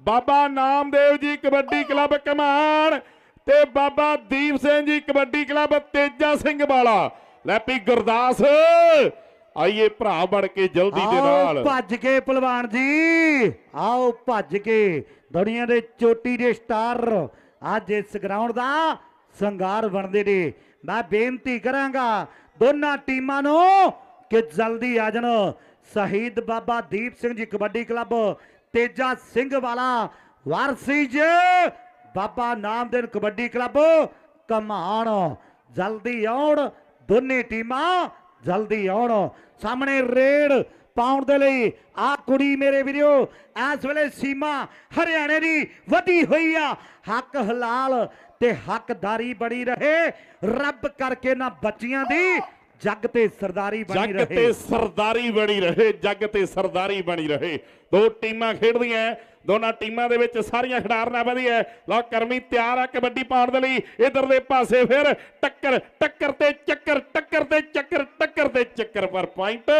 ਬਾਬਾ ਨਾਮਦੇਵ ਜੀ ਕਬੱਡੀ ਕਲੱਬ ਕਮਾਨ ਤੇ ਬਾਬਾ ਦੀਪ ਸਿੰਘ ਜੀ ਕਬੱਡੀ ਕਲੱਬ ਤੇਜਾ ਸਿੰਘ ਵਾਲਾ। ਲੈ ਪੀ ਗੁਰਦਾਸ ਆਈਏ ਭਰਾ ਬਣ ਕੇ ਜਲਦੀ ਦੇ ਆਓ ਨਾਲ। ਭੱਜ ਕੇ ਪਹਿਲਵਾਨ ਜੀ। ਆਓ ਭੱਜ ਕੇ ਦੁਨੀਆ ਦੇ ਚੋਟੀ ਦੇ ਸਟਾਰ। ਅੱਜ ਇਸ ਗਰਾਊਂਡ ਦਾ ਸੰਗਾਰ ਬਣਦੇ ਨੇ। ਮੈਂ ਬੇਨਤੀ ਕਰਾਂਗਾ ਦੋਨਾਂ ਟੀਮਾਂ ਨੂੰ ਕਿ ਜਲਦੀ ਆ ਜਾਣ। ਸ਼ਹੀਦ ਬਾਬਾ ਦੀਪ ਸਿੰਘ ਜੀ ਕਬੱਡੀ ਕਲੱਬ ਤੇਜਾ ਸਿੰਘ ਵਾਲਾ ਵਾਰਸੀ ਜੀ ਬਾਬਾ ਨਾਮਦੇਵ ਕਬੱਡੀ ਕਲੱਬ, ਕਮਾਣ, ਜਲਦੀ ਆਉਣ, ਦੋਨੇ ਟੀਮਾਂ ਜਲਦੀ ਆਉਣ। ਸਾਹਮਣੇ ਰੇਡ ਪਾਉਣ ਦੇ ਲਈ ਆ ਕੁੜੀ ਮੇਰੇ ਵੀਰੋ, ਇਸ ਵੇਲੇ ਸੀਮਾ ਹਰਿਆਣੇ ਦੀ ਵਧੀ ਹੋਈ ਆ। ਹੱਕ ਹਲਾਲ ਤੇ ਹੱਕਦਾਰੀ ਬੜੀ ਰਹੇ, ਰੱਬ ਕਰਕੇ ਨਾ ਬੱਚੀਆਂ ਦੀ ਜੱਗ ਤੇ ਸਰਦਾਰੀ ਬਣੀ ਜੱਗ ਰਹੇ ਤੇ ਸਰਦਾਰੀ ਬਣੀ ਰਹੇ ਜੱਗ ਤੇ ਸਰਦਾਰੀ ਬਣੀ ਰਹੇ ਦੋ ਟੀਮਾਂ ਖੇਡਦੀਆਂ। ਦੋਨਾਂ ਟੀਮਾਂ ਦੇ ਵਿੱਚ ਸਾਰੀਆਂ ਖਿਡਾਰਨਾਂ ਵਧੀਆ। ਲਓ ਕਰਮੀ ਤਿਆਰ ਆ ਕਬੱਡੀ ਪਾਉਣ ਦੇ ਲਈ ਇਧਰ ਦੇ ਪਾਸੇ ਫਿਰ ਟੱਕਰ ਟੱਕਰ ਤੇ ਚੱਕਰ ਟੱਕਰ ਤੇ ਚੱਕਰ ਟੱਕਰ ਤੇ ਚੱਕਰ ਪਰ ਪੁਆਇੰਟ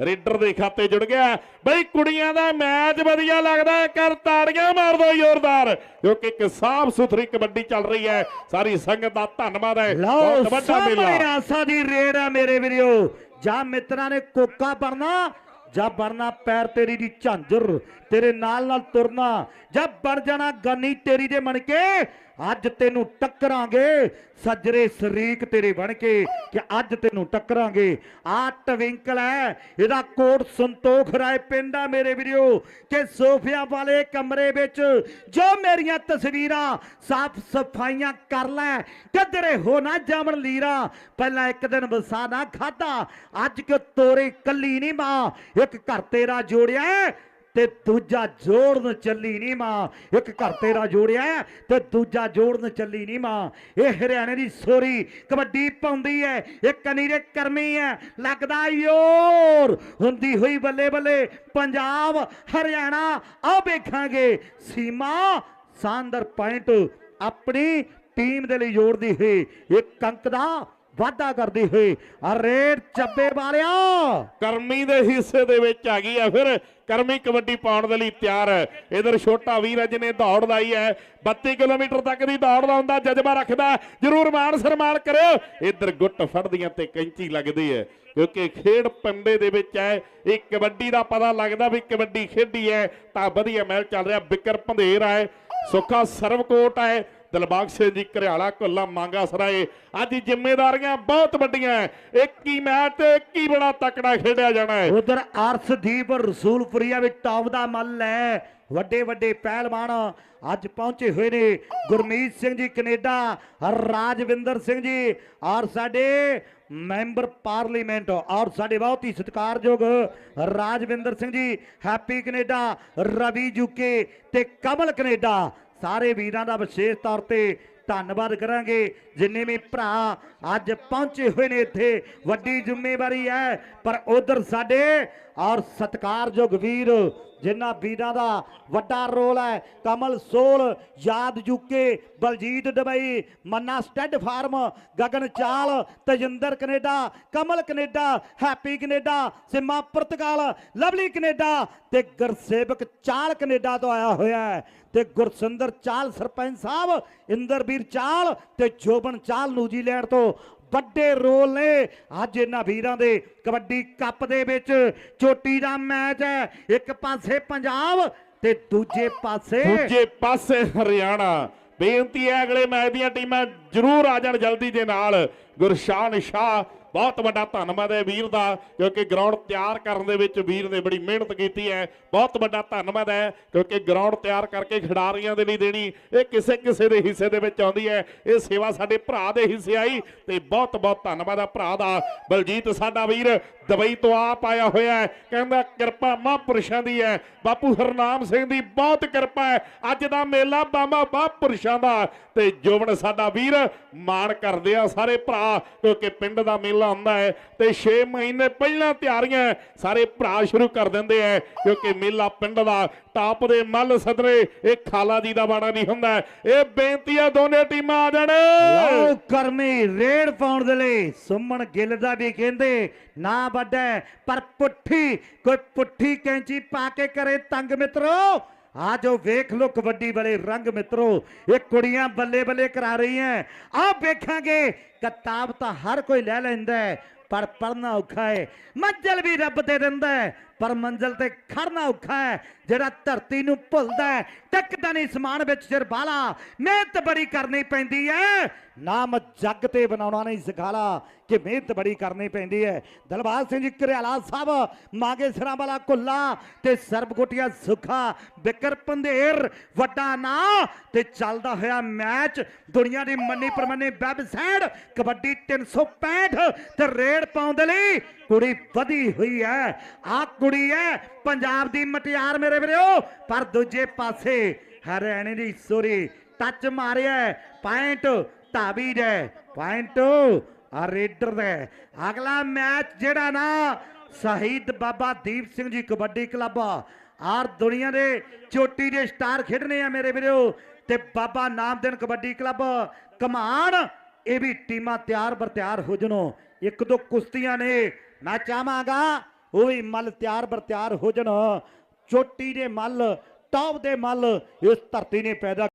ਰੇਡਰ ਦੇ ਖਾਤੇ ਜੁੜ ਗਿਆ ਬਈ ਕੁੜੀਆਂ ਦਾ ਮੈਚ ਵਧੀਆ ਲੱਗਦਾ ਕਰ ਤਾੜੀਆਂ ਮਾਰ ਦੋ ਜ਼ੋਰਦਾਰ। ਕਿਉਂਕਿ ਇੱਕ ਸਾਫ਼ ਸੁਥਰੀ ਕਬੱਡੀ ਚੱਲ ਰਹੀ ਹੈ। ਸਾਰੀ ਸੰਗਤ ਦਾ ਧੰਨਵਾਦ ਹੈ। ਬਹੁਤ ਵੱਡਾ ਮੇਲਾ। ਸਾਹਮਣੇ ਆਸਾ ਦੀ ਰੇਡ ਆ ਮੇਰੇ ਵੀਰੋ। ਜਾਂ ਮਿੱਤਰਾਂ ਨੇ ਕੋਕਾ ਬਣਨਾ ਜਾਂ ਬਣਨਾ ਪੈਰ ਤੇਰੀ ਦੀ ਝਾਂਜਰ ਤੇਰੇ ਨਾਲ ਨਾਲ ਤੁਰਨਾ ਜਾਂ ਬਣ ਜਾਣਾ ਗਾਨੀ ਤੇਰੀ ਦੇ ਮਣ ਕੇ ਅੱਜ ਤੈਨੂੰ ਟੱਕਰਾਂਗੇ। ਸੱਜਰੇ ਸ਼ਰੀਕ ਤੇਰੇ ਬਣ ਕੇ ਕਿ ਅੱਜ ਤੈਨੂੰ ਟੱਕਰਾਂਗੇ। ਆ ਟਵਿੰਕਲ ਹੈ ਇਹਦਾ ਕੋਟ ਸੰਤੋਖ ਰਾਏ ਪਿੰਡਾ ਮੇਰੇ ਵੀਰੋ, ਕਿ ਸੋਫਿਆਂ ਵਾਲੇ ਕਮਰੇ ਵਿੱਚ ਜੋ ਮੇਰੀਆਂ ਤਸਵੀਰਾਂ ਸਾਫ਼ ਸਫਾਈਆਂ ਕਰ ਲੈ, ਕਿਧਰੇ ਹੋ ਨਾ ਜਾਵਣ ਲੀਰਾ। ਪਹਿਲਾਂ ਇੱਕ ਦਿਨ ਵਸਾ ਨਾ ਖਾਦਾ ਅੱਜ ਕਿ ਤੋਰੇ ਕੱਲੀ ਨਹੀਂ ਮਾਂ, ਇੱਕ ਘਰ ਤੇਰਾ ਜੋੜਿਆ ਤੇ ਦੂਜਾ ਜੋੜਨ ਚੱਲੀ ਨਹੀਂ ਮਾਂ। ਇੱਕ ਘਰ ਤੇਰਾ ਜੋੜਿਆ ਹੈ, ਤੇ ਦੂਜਾ ਜੋੜਨ ਚੱਲੀ ਨਹੀਂ ਮਾਂ। ਇਹ ਹਰਿਆਣੇ ਦੀ ਸੋਰੀ ਕਬੱਡੀ ਪਾਉਂਦੀ ਹੈ ਇਹ ਕਨੀਰੇ ਕਰਮੀ ਹੈ ਲੱਗਦਾ ਯੋਰ। ਹੁੰਦੀ ਹੋਈ ਬੱਲੇ ਬੱਲੇ ਪੰਜਾਬ ਹਰਿਆਣਾ ਆ ਵੇਖਾਂਗੇ। ਸੀਮਾ ਸਾਂਦਰ ਪੁਆਇੰਟ ਆਪਣੀ ਟੀਮ ਦੇ ਲਈ ਜੋੜਦੀ ਹੋਈ ਇੱਕ ਅੰਕ ਦਾ ਵਾਧਾ ਕਰਦੀ ਹੋਈ। ਰੇਡ ਚੱਬੇ ਵਾਲਿਆ। ਕਰਮੀ ਦੇ ਹਿੱਸੇ ਦੇ ਵਿੱਚ ਆ ਗਈ ਆ ਫਿਰ। ਕਰਮੀ ਕਬੱਡੀ ਪਾਉਣ ਦੇ ਲਈ ਤਿਆਰ ਹੈ। ਇਧਰ ਛੋਟਾ ਵੀਰ ਅਜ ਨੇ ਦੌੜ ਲਾਈ ਹੈ। 32 ਕਿਲੋਮੀਟਰ ਤੱਕ ਦੀ ਦੌੜ ਲਾਉਣ ਜਜ਼ਬਾ ਰੱਖਦਾ ਜਰੂਰ ਮਾਣ ਸਨਮਾਨ ਕਰਿਓ। ਇਧਰ ਗੁੱਟ ਫੜਦੀਆਂ ਤੇ ਕੈਂਚੀ ਲੱਗਦੀ ਹੈ। ਕਿਉਂਕਿ ਖੇਡ ਪੰਡੇ ਦੇ ਵਿੱਚ ਹੈ। ਇਹ ਕਬੱਡੀ ਦਾ ਪਤਾ ਲੱਗਦਾ ਵੀ ਕਬੱਡੀ ਖੇਡੀ ਹੈ। ਤਾਂ ਵਧੀਆ ਮੈਚ ਚੱਲ ਰਿਹਾ। ਬਿਕਰ ਭੰਦੇਰ ਹੈ। ਸੁੱਖਾ ਸਰਵਕੋਟ ਹੈ। ਦਿਲਬਾਗ ਸਿੰਘ ਜੀ ਘਰਿਆਲਾ ਕੁੱਲਾ ਮੰਗਾ ਸਰਾਏ। ਅੱਜ ਜ਼ਿੰਮੇਵਾਰੀਆਂ ਬਹੁਤ ਵੱਡੀਆਂ ਇੱਕ ਹੀ ਮੈਚ ਤੇ ਇੱਕ ਹੀ ਬੜਾ ਤਕੜਾ ਖੇਡਿਆ ਜਾਣਾ ਹੈ ਉਧਰ ਅਰਸ਼ਦੀਪ ਰਸੂਲਪੁਰੀਆ ਵਿੱਚ ਟੌਪ ਦਾ ਮੱਲ ਹੈ ਵੱਡੇ ਵੱਡੇ ਪਹਿਲਵਾਨ ਅੱਜ ਪਹੁੰਚੇ ਹੋਏ ਨੇ। ਗੁਰਮੀਤ ਸਿੰਘ ਜੀ, ਕੈਨੇਡਾ। ਰਾਜਵਿੰਦਰ ਸਿੰਘ ਜੀ ਔਰ ਸਾਡੇ ਮੈਂਬਰ ਪਾਰਲੀਮੈਂਟ ਔਰ ਸਾਡੇ ਬਹੁਤ ਹੀ ਸਤਿਕਾਰਯੋਗ ਰਾਜਵਿੰਦਰ ਸਿੰਘ ਜੀ। ਹੈਪੀ ਕੈਨੇਡਾ, ਰਵੀ ਜੁਕੇ ਤੇ ਕਮਲ ਕੈਨੇਡਾ। ਸਾਰੇ ਵੀਰਾਂ ਦਾ ਵਿਸ਼ੇਸ਼ ਤੌਰ ਤੇ ਧੰਨਵਾਦ ਕਰਾਂਗੇ। ਜਿੰਨੇ ਵੀ ਭਰਾ ਅੱਜ ਪਹੁੰਚੇ ਹੋਏ ਨੇ ਇੱਥੇ, ਵੱਡੀ ਜ਼ਿੰਮੇਵਾਰੀ ਹੈ, ਪਰ ਉਧਰ ਸਾਡੇ ਔਰ ਸਤਿਕਾਰਯੋਗ ਵੀਰ, ਜਿਨ੍ਹਾਂ ਵੀਰਾਂ ਦਾ ਵੱਡਾ ਰੋਲ ਹੈ, ਕਮਲ, ਸੋਲ, ਯਾਦ ਜੁਕੇ Baljit Dubai, Manna stud farm, Gagan ਚਾਲ, Tajinder Canada, Kamal Canada, Happy Canada, Sima Portugal, Lovely Canada ਤੇ ਗੁਰਸੇਵਕ ਚਾਲ ਕੈਨੇਡਾ ਤੋਂ ਆਇਆ ਹੋਇਆ ਹੈ ਤੇ ਗੁਰਸਿੰਦਰ ਚਾਲ ਸਰਪੰਚ ਸਾਹਿਬ, ਇੰਦਰਵੀਰ ਚਾਲ ਤੇ ਜੋਬਨ ਚਾਲ ਨਿਊਜ਼ੀਲੈਂਡ ਤੋਂ। ਵੱਡੇ ਰੋਲ ਨੇ। ਅੱਜ ਇਹਨਾਂ ਵੀਰਾਂ ਦੇ ਕਬੱਡੀ ਕੱਪ ਦੇ ਵਿੱਚ ਚੋਟੀ ਦਾ ਮੈਚ ਹੈ। ਇੱਕ ਪਾਸੇ ਪੰਜਾਬ ਤੇ ਦੂਜੇ ਪਾਸੇ ਦੂਜੇ ਪਾਸੇ ਹਰਿਆਣਾ। ਬੇਨਤੀ ਹੈ ਅਗਲੇ ਮੈਚ ਦੀਆਂ ਟੀਮਾਂ ਜ਼ਰੂਰ ਆ ਜਾਣ ਜਲਦੀ ਦੇ ਨਾਲ। ਗੁਰਸ਼ਾਨ ਸ਼ਾਹ ਬਹੁਤ ਵੱਡਾ ਧੰਨਵਾਦ ਹੈ ਵੀਰ ਦਾ, ਕਿਉਂਕਿ ਗਰਾਊਂਡ ਤਿਆਰ ਕਰਨ ਦੇ ਵਿੱਚ ਵੀਰ ਨੇ ਬੜੀ ਮਿਹਨਤ ਕੀਤੀ ਹੈ। ਬਹੁਤ ਵੱਡਾ ਧੰਨਵਾਦ ਹੈ, ਕਿਉਂਕਿ ਗਰਾਊਂਡ ਤਿਆਰ ਕਰਕੇ ਖਿਡਾਰੀਆਂ ਦੇ ਲਈ ਦੇਣੀ ਇਹ ਕਿਸੇ ਕਿਸੇ ਦੇ ਹਿੱਸੇ ਦੇ ਵਿੱਚ ਆਉਂਦੀ ਹੈ। ਇਹ ਸੇਵਾ ਸਾਡੇ ਭਰਾ ਦੇ ਹਿੱਸੇ ਆਈ, ਤੇ ਬਹੁਤ ਬਹੁਤ ਧੰਨਵਾਦ ਆ ਭਰਾ ਦਾ। ਬਲਜੀਤ, ਸਾਡਾ ਵੀਰ ਦੁਬਈ ਤੋਂ ਆਪ ਆਇਆ ਹੋਇਆ ਹੈ। ਕਹਿੰਦਾ ਕਿਰਪਾ ਮਹਾਂਪੁਰਸ਼ਾਂ ਦੀ ਹੈ। ਬਾਪੂ ਹਰਨਾਮ ਸਿੰਘ ਦੀ ਬਹੁਤ ਕਿਰਪਾ ਹੈ। ਅੱਜ ਦਾ ਮੇਲਾ ਬਾਮਾ ਮਹਾਂਪੁਰਸ਼ਾਂ ਦਾ। ਤੇ ਜੋਬਨ ਸਾਡਾ ਵੀਰ ਮਾਣ ਕਰਦੇ ਆ ਸਾਰੇ ਭਰਾ, ਕਿਉਂਕਿ ਪਿੰਡ ਦਾ ਮੇਲਾ ਹੁੰਦਾ ਹੈ। ਤੇ 6 ਮਹੀਨੇ ਪਹਿਲਾਂ ਤਿਆਰੀਆਂ ਸਾਰੇ ਭਰਾ ਸ਼ੁਰੂ ਕਰ ਦਿੰਦੇ ਆ, ਕਿਉਂਕਿ ਮੇਲਾ ਪਿੰਡ ਦਾ ਟਾਪ ਦੇ ਮੱਲ ਸਦਰੇ, ਇਹ ਖਾਲਾ ਜੀ ਦਾ ਬਾਣਾ ਨਹੀਂ ਹੁੰਦਾ। ਇਹ ਬੇਨਤੀ ਆ ਦੋਨੇ ਟੀਮਾਂ ਆ ਜਾਣ। ਲਓ ਕਰਮੀ ਰੇਡ ਪਾਉਣ ਦੇ ਲਈ। ਸੁਮਨ ਗਿੱਲ ਦਾ ਵੀ ਕਹਿੰਦੇ, ਨਾ ਵੱਡਾ ਪਰ ਪੁੱਠੀ, ਕੋਈ ਪੁੱਠੀ ਕੈਂਚੀ ਪਾ ਕੇ ਕਰੇ ਤੰਗ ਮਿੱਤਰੋ। ਆ ਜੋ ਵੇਖ ਲੋ ਕਬੱਡੀ ਵਾਲੇ ਰੰਗ ਮਿੱਤਰੋ। ਇਹ ਕੁੜੀਆਂ ਬੱਲੇ ਬੱਲੇ ਕਰਾ ਰਹੀਆਂ। ਆ ਵੇਖਾਂਗੇ, ਕਿਤਾਬ ਤਾਂ ਹਰ ਕੋਈ ਲੈ ਲੈਂਦਾ ਪਰ ਪੜਨਾ ਔਖਾ ਹੈ। ਮੰਜ਼ਲ ਵੀ ਰੱਬ ਦੇ ਦਿੰਦਾ ਪਰ ਮੰਜ਼ਲ ਤੇ ਖੜਨਾ ਔਖਾ ਹੈ, ਜਿਹੜਾ ਧਰਤੀ ਨੂੰ ਭੁੱਲਦਾ ਹੈ। ਟੱਕਦਾ ਨਹੀਂ ਸਮਾਨ ਵਿੱਚ ਸਿਰ ਬਾਲਾ, ਮਿਹਨਤ ਬੜੀ ਕਰਨੀ ਪੈਂਦੀ ਹੈ। ਨਾਮ ਜੱਗ ਤੇ ਬਣਾਉਣਾ ਨਹੀਂ ਸਿਖਾਲਾ ਕਿ ਮਿਹਨਤ ਬੜੀ ਕਰਨੀ ਪੈਂਦੀ ਹੈ। ਦਲਬਾਗ ਸਿੰਘ ਜੀ, ਘਰਿਆਲਾ ਸਾਹਿਬ, ਮਾਗੇ ਸਿਰਾਂ ਵਾਲਾ ਕੁੱਲਾ ਤੇ ਸਰਬਗੋਟੀਆ ਸੁਖਾ, ਬਿਕਰ ਪੰਧੇਰ, ਵੱਡਾ ਨਾਂ ਤੇ ਚੱਲਦਾ ਹੋਇਆ ਮੈਚ, ਦੁਨੀਆ ਦੀ ਮੰਨੀ ਪ੍ਰਮੰਨੀ ਵੈਬਸਾਈਟ, ਕਬੱਡੀ 365 ਤੇ ਰੇਡ ਪਾਉਣ ਦੇ ਲਈ ਕੁੜੀ ਵਧੀ ਹੋਈ ਹੈ ਆ ਕੁੜੀ ਹੈ ਪੰਜਾਬ ਦੀ ਮਟਿਆਰ ਮੇਰੇ ਵੀਰੋ। ਪਰ ਦੂਜੇ ਪਾਸੇ ਹਰਿਆਣੇ ਦੀ ਸੋਰੀ ਟੱਚ ਮਾਰਿਆ ਪੁਆਇੰਟ ਧਾਬੀ ਦੇ ਪੁਆਇੰਟ ਆ ਰੇਡਰ ਦਾ ਅਗਲਾ ਮੈਚ ਜਿਹੜਾ ਨਾ, ਸ਼ਹੀਦ ਬਾਬਾ ਦੀਪ ਸਿੰਘ ਜੀ ਕਬੱਡੀ ਕਲੱਬ ਆਰ ਦੁਨੀਆ ਦੇ ਚੋਟੀ ਦੇ ਸਟਾਰ ਖੇਡਣੇ ਆ ਮੇਰੇ ਵੀਰੋ। ਤੇ ਬਾਬਾ ਨਾਮਦੇਨ ਕਬੱਡੀ ਕਲੱਬ, ਕਮਾਨ, ਇਹ ਵੀ ਟੀਮਾਂ ਤਿਆਰ ਬਰ ਤਿਆਰ ਹੋ ਜਣੋ ਇੱਕ ਦੋ ਕੁਸ਼ਤੀਆਂ ਨੇ। ਮੈਂ ਚਾਹਾਂਗਾ ਉਹ ਵੀ ਮੱਲ ਤਿਆਰ ਬਰ ਤਿਆਰ ਹੋ ਜਾਣ। ਚੋਟੀ ਦੇ ਮੱਲ ਟੌਪ ਦੇ ਮੱਲ, ਇਸ ਧਰਤੀ ਨੇ ਪੈਦਾ